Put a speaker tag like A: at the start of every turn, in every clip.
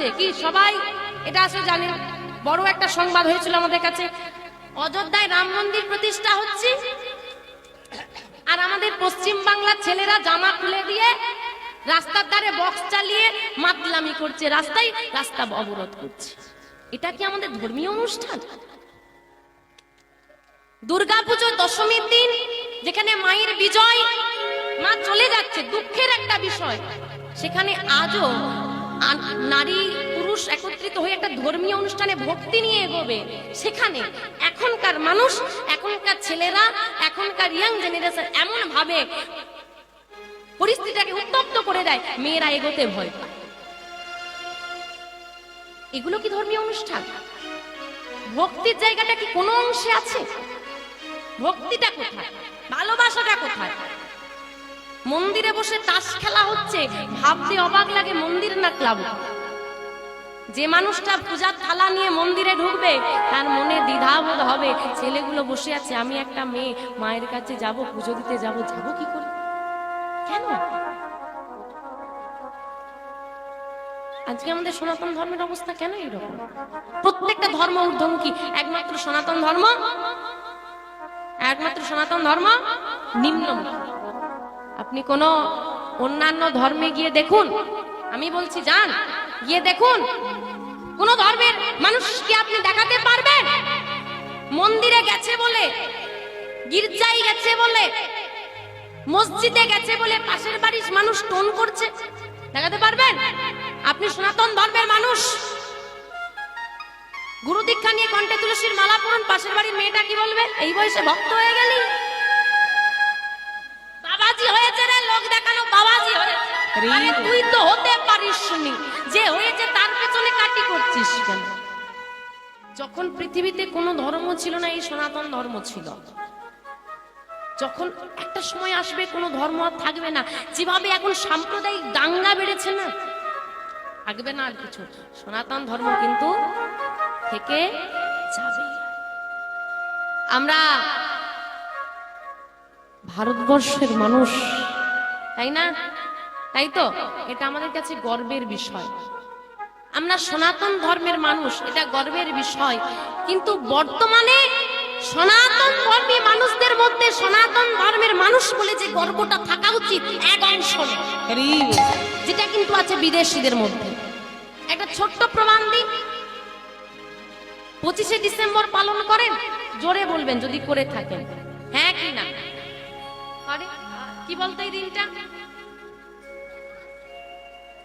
A: হচ্ছে কি? সবাই এটা আসলে জানেন বড় একটা সংবাদ হয়েছিল আমাদের কাছে। অযোধ্যায় রাম মন্দির প্রতিষ্ঠা হচ্ছে। আর আমাদের পশ্চিম বাংলার ছেলেরা জামা খুলে দিয়ে রাস্তার ধারে বক্স চালিয়ে মাতলামি করছে। রাস্তায় রাস্তা অবরোধ করছে। এটা কি আমাদের ধর্মীয় অনুষ্ঠান? দুর্গাপুজো দশমীর দিন যেখানে মায়ের বিজয়, মা চলে যাচ্ছে, দুঃখের একটা বিষয়। সেখানে আজও নারী পুরুষ একত্রিত হয়ে একটা ধর্মীয় অনুষ্ঠানে ভক্তি নিয়ে এগোবে। সেখানে এখনকার মানুষ, এখনকার ছেলেরা, এখনকার ইয়াং জেনারেশন এমন ভাবে পরিস্থিতিটাকে উত্তপ্ত করে দেয়, মেয়েরা এগোতে ভয় এগুলো কি ধর্মীয় অনুষ্ঠান? ভক্তির জায়গাটা কি কোনো অংশে আছে? ভক্তিটা কোথায়? ভালোবাসাটা কোথায়? মন্দিরে বসে তাস খেলা হচ্ছে। ভাবতে অবাক লাগে মন্দির না ক্লাব। যে মানুষটা পূজার থালা নিয়ে মন্দিরে ঢুকবে, তার মনে দ্বিধাবোধ হবে, ছেলেগুলো বসে আছে, আমি একটা মেয়ে, মায়ের কাছে যাব, পুজো দিতে যাব যাব কি করে? কেন? আজকে আমাদের সনাতন ধর্মের অবস্থা কেন এরকম প্রত্যেকটা ধর্ম ঊর্ধ্বমুখী, একমাত্র সনাতন ধর্ম, একমাত্র সনাতন ধর্ম, নিম্নমুখী। আপনি কোন অন্যান্য ধর্মে গিয়ে দেখুন। আমি বলছি, যান, গিয়ে দেখুন। কোন ধর্মের মানুষকে আপনি দেখাতে পারবেন? মন্দিরে গেছে বলে, গির্জায় গেছে বলে, মসজিদে গেছে বলে পাশের বাড়ির মানুষ টোন করছে, দেখাতে পারবেন? আপনি সনাতন ধর্মের মানুষ। গুরু দীক্ষা নিয়ে কণ্ঠে তুলসীর মালা পরুন, পাশের বাড়ির মেয়েটা কি বলবে? এই বয়সে ভক্ত হয়ে গেলি? আরে তুই তো হতে পারিস যে হয়েছে তার পেছনে কাটি করছিস কেন? যখন পৃথিবীতে কোনো ধর্ম ছিল না এই সনাতন ধর্ম ছিল। যখন একটা সময় আসবে কোনো ধর্ম আর থাকবে না। যেভাবে এখন সাম্প্রদায়িক দাঙ্গা বেড়েছে না থাকবে না আর কিছু। সনাতন ধর্ম কিন্তু থেকে যাবে। আমরা ভারতবর্ষের মানুষ তাই না? তাই তো? এটা আমাদের কাছে গর্বের বিষয়। আমরা সনাতন ধর্মের মানুষ এটা গর্বের বিষয়। কিন্তু বর্তমানে সনাতন ধর্মী মানুষদের মধ্যে সনাতন ধর্মের মানুষ বলে যে গর্বটা থাকা উচিত এক অংশ। যেটা কিন্তু আছে বিদেশিদের মধ্যে। একটা ছোট্ট প্রমাণ দিই। পঁচিশে ডিসেম্বর পালন করেন জোরে বলবেন যদি করে থাকেন। হ্যাঁ কি না? কি বলতো এই দিনটা?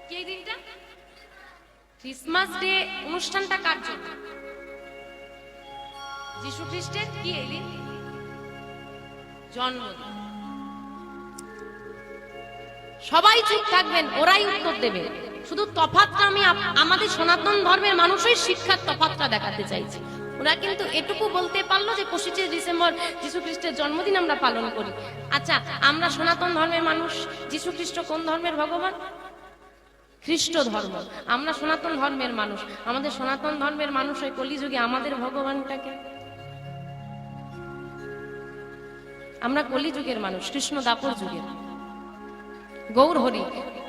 A: কি দিনটা? ক্রিসমাস ডে অনুষ্ঠানটা কার জন্য? যিশু খ্রিস্টের কি এই দিন? জন্মদিন। সবাই চুপ থাকবেন, ওরাই উত্তর দেবে। শুধু তফাতটা আমি আমাদের সনাতন ধর্মের মানুষই শিক্ষার তফাতটা দেখাতে চাইছি। ওরা কিন্তু এটুকু বলতে পারল যে পঁচিশে ডিসেম্বর যীশু খ্রিস্টের জন্মদিন আমরা পালন করি। আচ্ছা আমরা সনাতন ধর্মের মানুষ, যীশু খ্রিস্ট কোন ধর্মের ভগবান? খ্রিস্ট ধর্ম। আমরা সনাতন ধর্মের মানুষ। আমাদের সনাতন ধর্মের মানুষ ওই কলিযুগে। আমাদের ভগবানটাকে। আমরা কলিযুগের মানুষ, কৃষ্ণ দাপর যুগের গৌর হরি,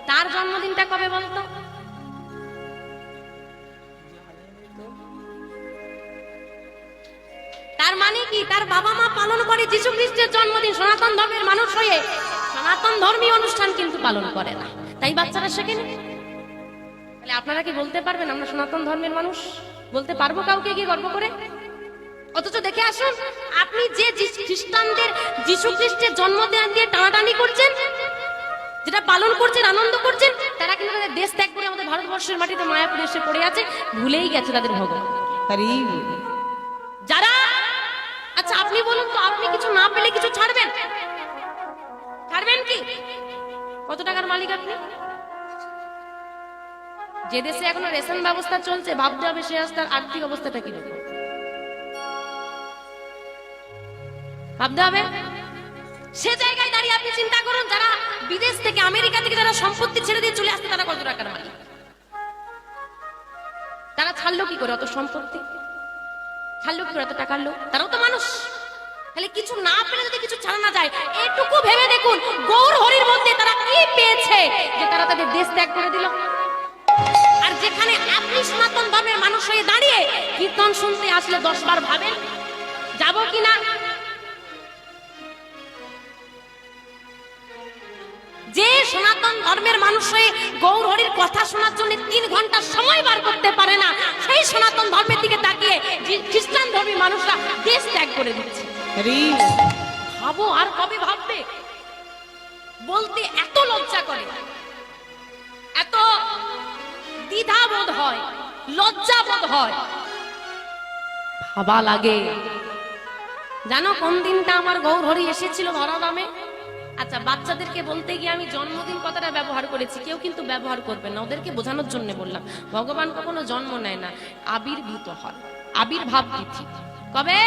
A: তার জন্মদিনটা কবে বলতো? তার মানে কি? তার বাবা মা পালন করে যীশু খ্রিস্টের জন্মদিন। সনাতন ধর্মের মানুষ হয়ে সনাতন ধর্মীয় অনুষ্ঠান কিন্তু পালন করে না। তাই বাচ্চারা শেখেনি আপনারা কি বলতে পারবেন? আমরা সনাতন ধর্মের মানুষ। বলতে পারব কাউকে গিয়ে গর্ব করে? অথচ দেখে আসুন আপনি যে খ্রিস্টানদের যীশু খ্রিস্টের জন্মদিন দিয়ে টানাটানি করছেন যেটা পালন করছেন আনন্দ করছেন তারা কিন্তু তাদের দেশ ত্যাগ করে আমাদের ভারতবর্ষের মাটিতে মায়াপুরে এসে পড়ে আছে ভুলেই গেছে তাদের ভগবান। যারা আচ্ছা আপনি বলুন তো আপনি কিছু না পেলে কিছু ছাড়বেন? ছাড়বেন কি? কত টাকার মালিক আপনি? যে দেশে এখনও রেশন ব্যবস্থা চলছে, ভাবতে হবে সে রাস্তার আর্থিক অবস্থাটা কীরকম। ভাবতে হবে? সে জায়গায় দাঁড়িয়ে আপনি চিন্তা করুন, যারা বিদেশ থেকে আমেরিকা থেকে যারা সম্পত্তি ছেড়ে দিয়ে চলে আসছে, তারা কত টাকার মালিক? তারা ছাড়লো কি করে অত সম্পত্তি? ছাড়লো কি করে অত টাকার লোক? তারাও তো মানুষ। তাহলে কিছু না পেলে যদি কিছু ছাড়া না যায়, এটুকু ভেবে দেখুন, গৌর হরির মধ্যে তারা কি পেয়েছে যে তারা তাদের দেশ ত্যাগ করে দিল? যেখানে এত হয়ে দাঁড়িয়ে কীর্তন শুনতে আসলে দশ বার ভাবেন যাব কি না? যে সনাতন ধর্মের মানুষ হয়ে গৌর হরির কথা শোনার জন্য তিন ঘণ্টা সময় বার করতে পারে না সেই সনাতন ধর্মের দিকে তাকিয়ে খ্রিস্টান ধর্মী মানুষরা দেশ ত্যাগ করে দিচ্ছে। ভাবো আর কবে ভাববে? বলতে এত লজ্জা করে। দ্বিধা বোধ হয় লজ্জা বোধ হয়। ভাবা লাগে। জানো কোন দিনটা আমার গৌর হরি এসেছিল আচ্ছা বাচ্চাদেরকে বলতে গিয়ে আমি জন্মদিন কথাটা ব্যবহার করেছি। কেউ কিন্তু ব্যবহার করবে না, ওদেরকে বোঝানোর জন্য বললাম। ভগবান কখনো জন্ম নেয় না, আবির্ভূত হয়, আবির্ভাব তিথি। কবে?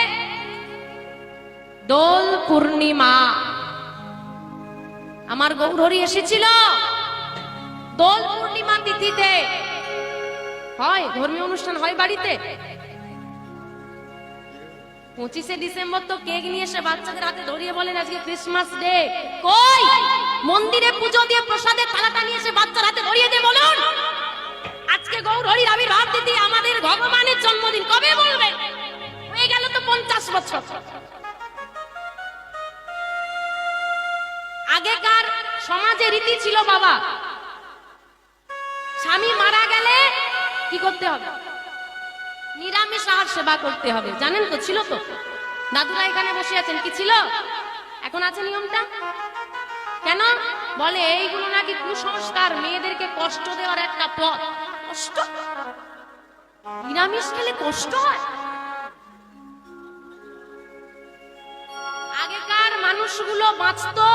A: দোল পূর্ণিমা। আমার গৌরহরি এসেছিল দোল পূর্ণিমা তিথিতে। হয়, ধর্মীয় অনুষ্ঠান হয় বাড়িতে। পঁচিশে ডিসেম্বর তো কেক নিয়ে এসে বাচ্চাদের হাতে ধরিয়ে বলেন আজকে ক্রিসমাস ডে। কই? মন্দিরে পুজো দিয়ে প্রসাদে থালাটা নিয়ে এসে বাচ্চার হাতে ধরিয়ে দিয়ে বলুন। আজকে গৌর হরির আবির্ভাব তিথি আমাদের ভগবানের জন্মদিন কবে বলবেন হয়ে গেল তো পঞ্চাশ বছর। আগেকার সমাজে রীতি ছিল বাবা, স্বামী মারা গেলে কি করতে হবে? নিরামিষ আহার সেবা করতে হবে। জানেন তো, ছিল তো? দাদুরা এখানে বসে আছেন, কি ছিল? এখন আছে নিয়মটা? কেন? বলে, এইগুলো নাকি কুসংস্কার, মেয়েদেরকে কষ্ট দেওয়ার একটা পথ। কষ্ট? নিরামিষ খেলে কষ্ট হয়? আগেকার মানুষগুলো বাঁচতো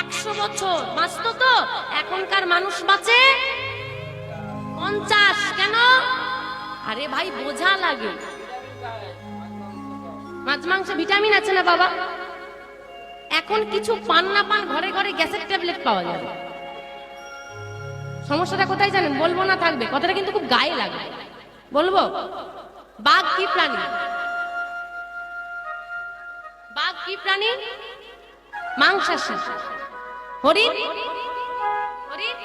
A: একশো বছর। বাঁচতো তো? এখনকার মানুষ বাঁচে পঞ্চাশ, কেন? আরে ভাই, বোঝা লাগে। মাছ, মাংসে, ভিটামিন আছে না বাবা? এখন কিছু পান না পান ঘরে ঘরে গ্যাসের ট্যাবলেট পাওয়া যাবে। সমস্যাটা কোথায় জানেন? বলব না থাকবে। কথাটা কিন্তু খুব গায়ে লাগে। বলব? বাঘ কি প্রাণী? বাঘ কি প্রাণী? মাংসাশী। হরিণ? হরিণ?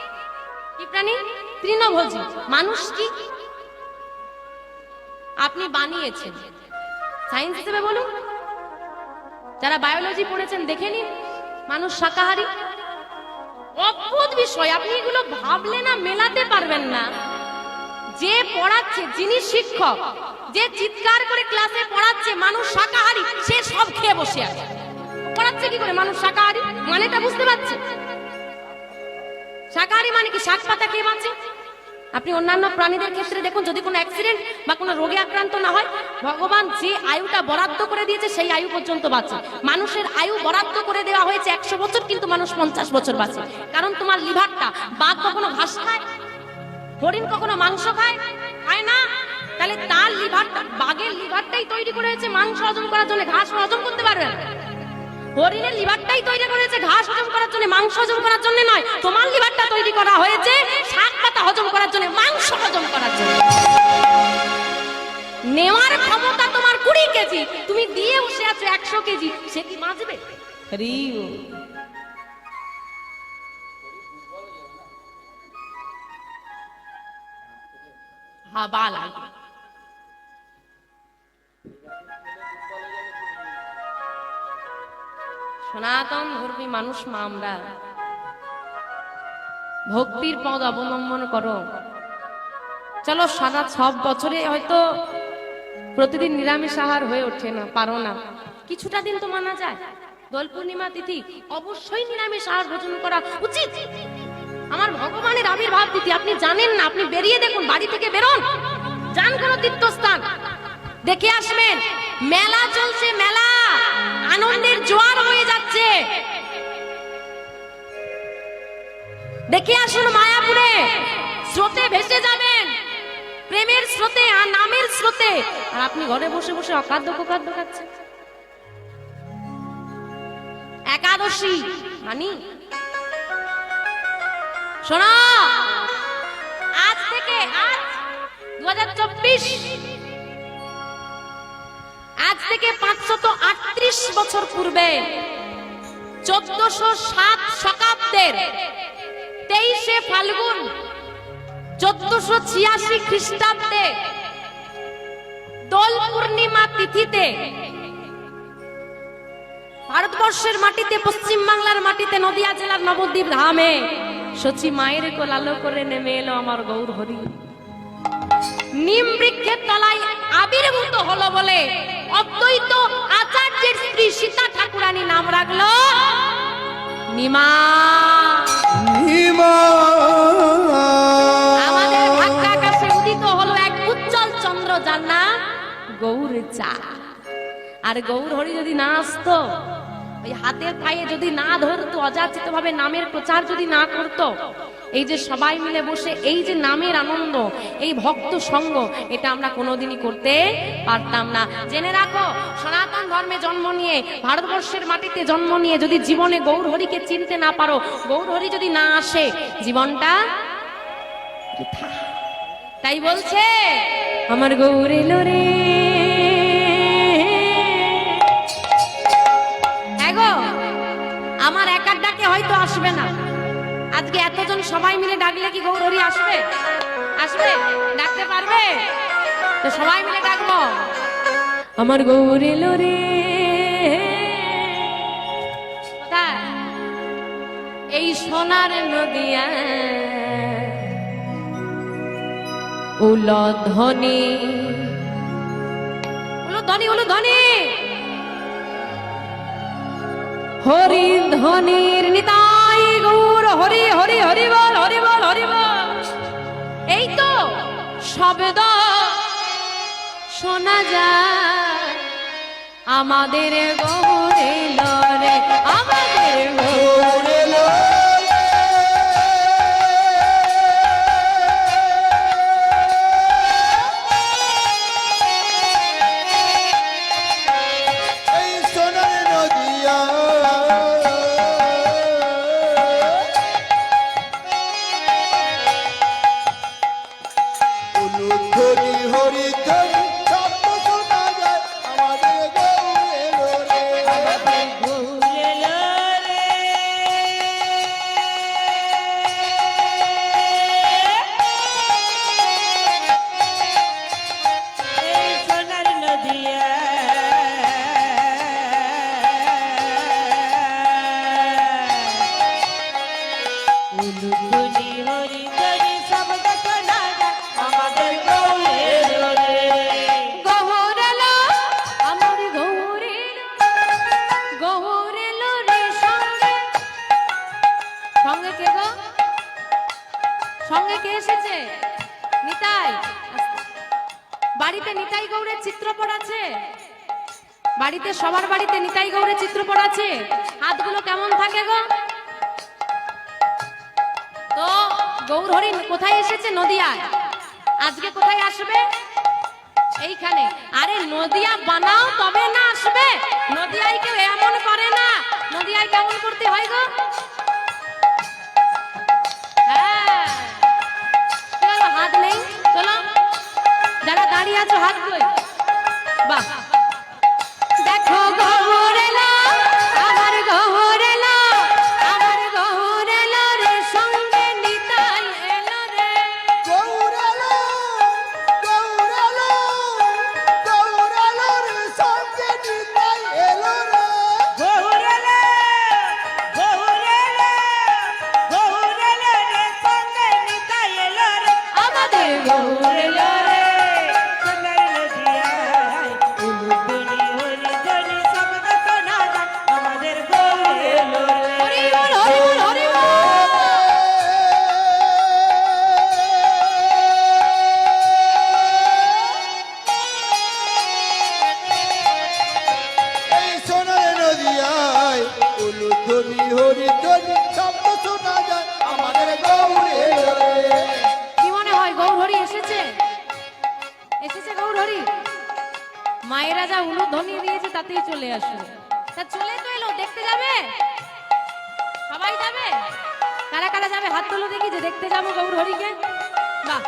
A: কি প্রাণী? তৃণভোজী, মানুষ কি? আপনি বানিয়েছেন। সায়েন্স হিসেবে বলুন। যারা বায়োলজি পড়েছেন, দেখে নিন। মানুষ শাকাহারী। অদ্ভুত বিষয়, আপনি এগুলো ভাবলে না, মেলাতে পারবেন না। যে পড়াচ্ছে, যিনি শিক্ষক, যে চিৎকার করে ক্লাসে পড়াচ্ছে, মানুষ শাকাহারী, সে সব খেয়ে বসে আছে। পড়াচ্ছে কি করে মানুষ শাকাহারী? মানেটা বুঝতে পারছে শাকাহারী মানে কি? শাক পাতা খেয়ে বাঁচে? আপনি অন্যান্য প্রাণীদের ক্ষেত্রে দেখুন, যদি কোনো অ্যাক্সিডেন্ট বা কোনো রোগে আক্রান্ত না হয়, ভগবান যে আয়ুটা বরাদ্দ করে দিয়েছে, সেই আয়ু পর্যন্ত বাঁচে। মানুষের আয়ু বরাদ্দ করে দেওয়া হয়েছে একশো বছর, কিন্তু মানুষ পঞ্চাশ বছর বাঁচে। কারণ তোমার লিভারটা বাঘ কখনো ঘাস খায়? হরিণ কখনো মাংস খায়? খায় না? তাহলে তার লিভারটা, বাঘের লিভারটাই তৈরি করে হয়েছে মাংস হজম করার জন্য ঘাস হজম করতে পারবে না। হরিণের লিভারটাই তৈরি করেছে ঘাস হজম করার জন্য মাংস হজম করার জন্য নয় তোমার লিভারটা তৈরি করা হয়েছে শাক পাতা হজম করার জন্য মাংস হজম করার জন্য। নেওয়ার ক্ষমতা তোমার কুড়ি কেজি তুমি দিয়ে বসে আছো একশো কেজি সে কি বাঁচবে? হাবা লাগে সনাতন ধর্মী মানুষ মা আমরা। ভক্তির পদ অবলম্বন করো। চলো সারা সব বছরে হয়তো প্রতিদিন নিরামিষ আহার হয়ে ওঠে না, পারো না। কিছুটা দিন তো মানা যায়। দোল পূর্ণিমা তিথি, অবশ্যই নিরামিষ আহার ভোজন করা উচিত। আমার ভগবানের আবির্ভাব তিথি, আপনি জানেন না, আপনি বেরিয়ে দেখুন, বাড়ি থেকে বেরোন। যান কোন তীর্থস্থান। দেখে আসবেন। মেলা চলছে, মেলা। আনন্দের জোয়ার হয়ে যাচ্ছে। দেখে আসুন মায়াপুরে। স্রোতে ভেসে যাবেন। প্রেমের স্রোতে আর নামের স্রোতে। আর আপনি ঘরে বসে বসে অখাদ্য কুখাদ্য খাচ্ছেন। একাদশী। মানি? শোনো। আজ থেকে আজ দু আজ থেকে পাঁচশত আটত্রিশ বছর পূর্বে, চোদ্দশো সাত শতাব্দের তেইশে ফাল্গুন, চোদ্দশো ছিয়াশি খ্রিস্টাব্দে দোল পূর্ণিমা তিথিতে ভারতবর্ষের মাটিতে, পশ্চিম বাংলার মাটিতে নদিয়া জেলার নবদ্বীপ ধামে সচি মায়ের কোল আলো করে নেমে এলো আমার গৌর হরি নিম বৃক্ষের তলায় আবির্ভূত হলো বলে অদ্বৈত আচার্যের স্ত্রী সীতা ঠাকুরানী নাম রাখল নিমা। আমাদের ভাগ্যাকাশে উদিত হলো এক উজ্জ্বল চন্দ্র যার নাম গৌর চা। আর গৌর হরি যদি না আসতো ওই হাতের পায়ে যদি না ধরতো অযাচিত ভাবে নামের প্রচার যদি না করত, এই যে সবাই মিলে বসে, এই যে নামের আনন্দ, এই ভক্ত সঙ্গ, এটা আমরা কোনোদিনই করতে পারতাম না। জেনে রাখো, সনাতন ধর্মে জন্ম নিয়ে, ভারতবর্ষের মাটিতে জন্ম নিয়ে যদি জীবনে গৌর হরিকে চিনতে না পারো গৌর হরি যদি না আসে, জীবনটা তাই বলছে, আমার গৌর এলো আজকে এতজন সবাই মিলে ডাকলে কি গৌরী আসবে? আসবে? ডাকতে পারবে? তো সবাই মিলে ডাকবো। আমার গৌর এলো রে। কোথায়? এই সোনার নদিয়া। উলধ্বনি উলধ্বনি উলধ্বনি হরি ধ্বনির নিতাই গৌর হরি হরি হরি বল হরি বল হরি বল। এই তো শব্দ শোনা যায়। আমাদের গহরে লরে আমাদের সঙ্গে কে এসেছে? নিতাই। বাড়িতে নিতাই গৌরের চিত্রপট আছে? বাড়িতে সবার বাড়িতে নিতাই গৌরের চিত্রপট আছে? হাতগুলো কেমন থাকে গো? তো গৌর হরি কোথায় এসেছে নদিয়ায়? আজকে কোথায় আসবে? এইখানে। আরে নদিয়া বানাও, তবে না আসবে। নদিয়ায় কেউ এমন করে না। নদিয়ায় কেমন করতে হ্যাঁ যাবে হাত তোলো দেখি যে দেখতে যাব গৌর হরিকে বাহ।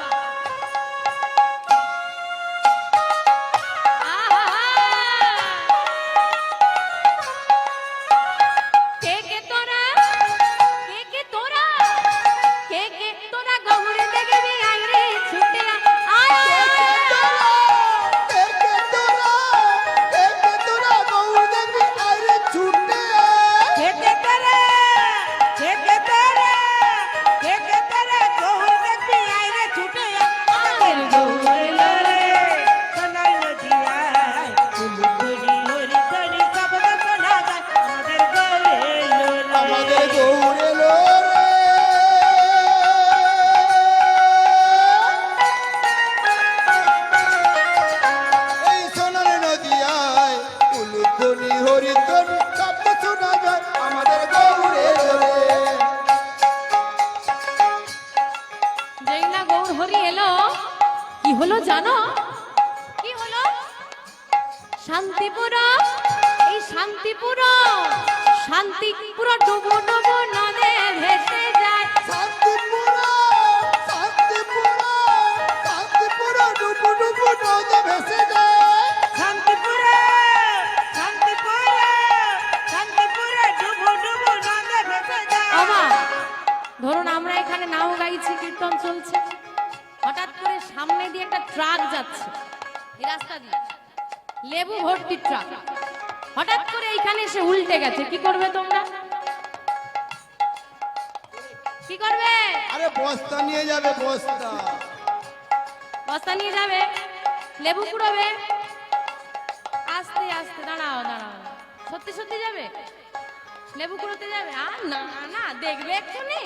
A: সত্যি সত্যি যাবে? লেবু কুড়োতে যাবে? আর না না, দেখবে এক্ষুনি।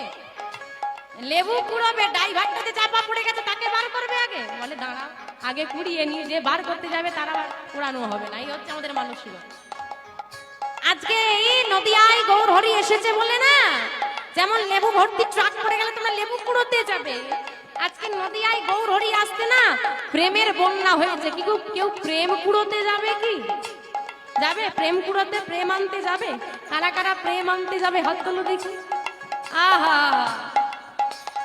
A: লেবু কুড়োবে ড্রাইভারটাতে চাপা পড়ে গেছে তাকে বার করবে আগে। বলে, দাঁড়া, আগে কুড়িয়ে নিয়ে যে বার করতে যাবে, তারা কুড়ানো হবে না। এই হচ্ছে আমাদের মানসিকতা। আজকে এই নদিয়ায় গৌর হরি এসেছে বলে না? যেমন লেবু ভর্তি ট্রাক পড়ে গেলে তোমরা লেবু কুড়োতে যাবে। আজকে নদিয়ায় গৌর হরি আসতে না? প্রেমের বন্যা হয়েছে। কি কেউ প্রেম কুড়োতে যাবে কি? যাবে? প্রেম কুড়াতে প্রেম আনতে যাবে? কারা কারা প্রেম আনতে যাবে? হাত তোলো দেখি। আহা।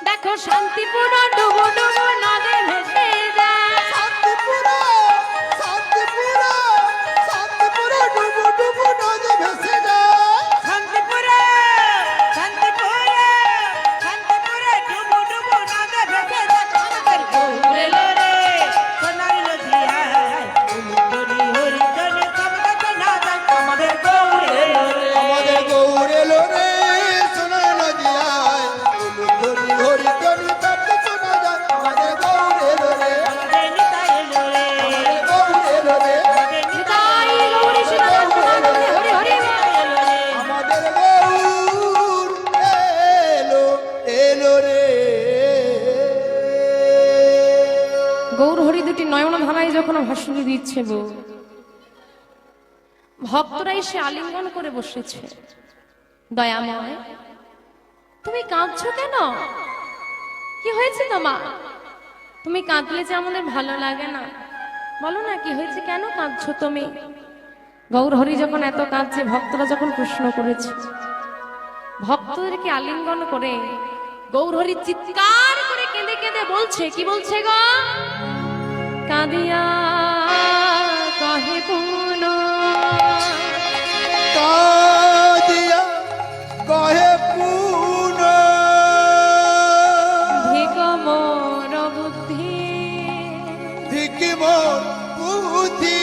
A: দেখো শান্তিপূর্ণ ডুবো দুটি নয়ন ধারায় যখন ভাসুরি দিচ্ছে বউ। ভক্তরা এসে আলিঙ্গন করে বসেছে। দয়াময়, তুমি কাঁদছ কেন? কি হয়েছে তোমা তুমি কাঁদলে যে আমাদের ভালো লাগে না। বলো না, কি হয়েছে? কেন কাঁদছো তুমি? গৌর হরি যখন এত কাঁদছে, ভক্তরা যখন প্রশ্ন করেছে, ভক্তদেরকে আলিঙ্গন করে গৌরহরি চিৎকার করে কেঁদে কেঁদে বলছে, কি বলছে গো? কাঁদিয়া কহে পুন।
B: কাদিয়া কহে পুন।
A: ভিক মোর বুদ্ধি।
B: ধিকি মোর বুদ্ধি।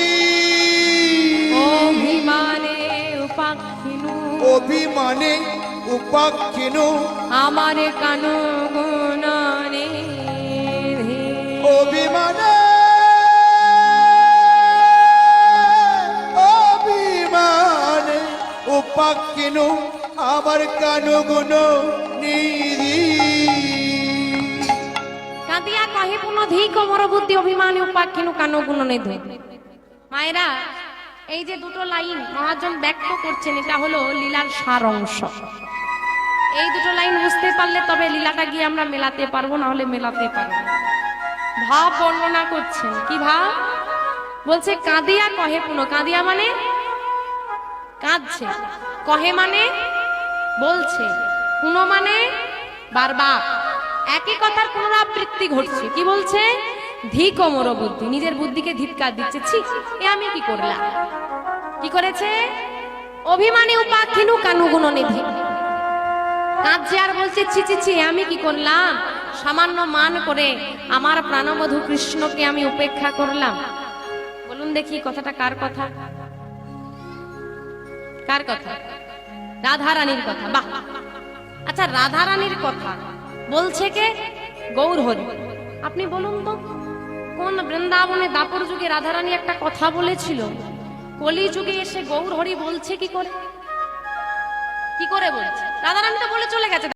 A: অভিমানে উপাক্ষিনু
B: অভিমানে উপাক্ষিনু
A: আমার কানু গুণনে
B: অভিমানে উপাক্ষিনু আমার কানু গুণ নিধি।
A: কাঁদিয়া কহে পুন ধিক মোর বুদ্ধি অভিমানে উপাক্ষিনু কানু গুণনে মায়েরা, এই যে দুটো লাইন মহাজন ব্যক্ত করছেন, এটা হলো লীলার সার অংশ। এই দুটো লাইন বুঝতে পারলে তবে লীলাটা গিয়ে আমরা মেলাতে পারব, না হলে মেলাতে পারব। ভাব বর্ণনা করছেন। কি ভাব? বলছে, কাঁদিয়া কহে পুনো, কাঁদিয়া মানে কাঁদছে। কহে মানে? বলছে। পুনো মানে? বারবার একই কথার পুনরাবৃত্তি ঘটছে। কি বলছে? ধিক মোর বুদ্ধি। নিজের বুদ্ধিকে ধিক্কার দিচ্ছে। ছি, এ আমি কি করলাম? কি করেছে? অভিমানী কানু গুণনিধি কাঁদছে আর বলছে, ছি ছি ছি আমি কি করলাম? সামান্য মান করে আমার প্রাণবধূ কৃষ্ণকে আমি উপেক্ষা করলাম। বলুন দেখি, কথাটা কার কথা? কার কথা? রাধা রানীর কথা। বাহ। আচ্ছা রাধা রানীর কথা বলছে কে? গৌর হরি আপনি বলুন তো, কোন বৃন্দাবনে দাপর যুগে রাধা রানী একটা কথা বলেছিল? কলি যুগে এসে গৌর হরি বলছে কি করে? কি করে বলছে? রাধা রানী তো বলে চলে গেছে।